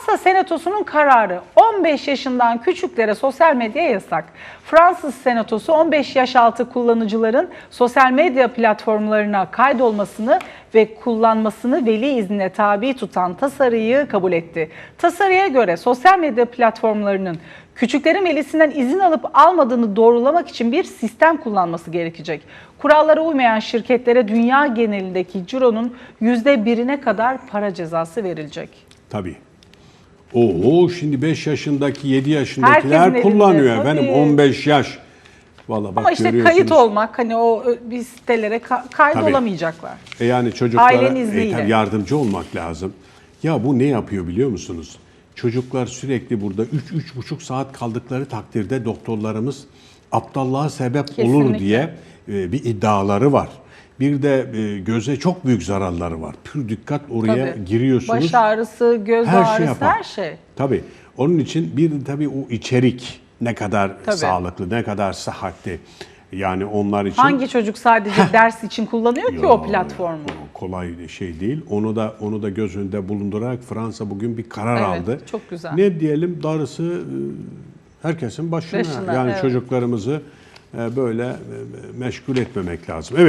Fransa Senatosu'nun kararı 15 yaşından küçüklere sosyal medya yasak. Fransız Senatosu 15 yaş altı kullanıcıların sosyal medya platformlarına kaydolmasını ve kullanmasını veli iznine tabi tutan tasarıyı kabul etti. Tasarıya göre sosyal medya platformlarının küçüklerin velisinden izin alıp almadığını doğrulamak için bir sistem kullanması gerekecek. Kurallara uymayan şirketlere dünya genelindeki cironun %1'ine kadar para cezası verilecek. Tabii. Oo şimdi 5 yaşındaki 7 yaşındakiler Herkesin kullanıyor elinde, efendim tabii. 15 yaş. Vallahi bak Ama işte görüyorsunuz. kayıt olmak hani o ö, bir sitelere ka- kaydolamayacaklar. E yani çocuklara Ailenin e, tabii yardımcı olmak lazım. Ya bu ne yapıyor biliyor musunuz? Çocuklar sürekli burada 3-3,5 saat kaldıkları takdirde doktorlarımız aptallığa sebep olur Kesinlikle. diye e, bir iddiaları var. Bir de e, göze çok büyük zararları var. Pür dikkat oraya Tabii. giriyorsunuz. Baş ağrısı, göz her ağrısı, şey yapar. her şey. Tabii. Onun için bir de tabii o içerik ne kadar Tabii. sağlıklı, ne kadar sıhhatli. Yani onlar için Hangi çocuk sadece ders için kullanıyor ki o Ya, platformu? o kolay şey değil. Onu da onu da göz önünde bulundurarak Fransa bugün bir karar Evet, aldı. çok güzel. Ne diyelim darısı e, herkesin başına. Başına, yani evet. çocuklarımızı e, böyle meşgul etmemek lazım. Evet.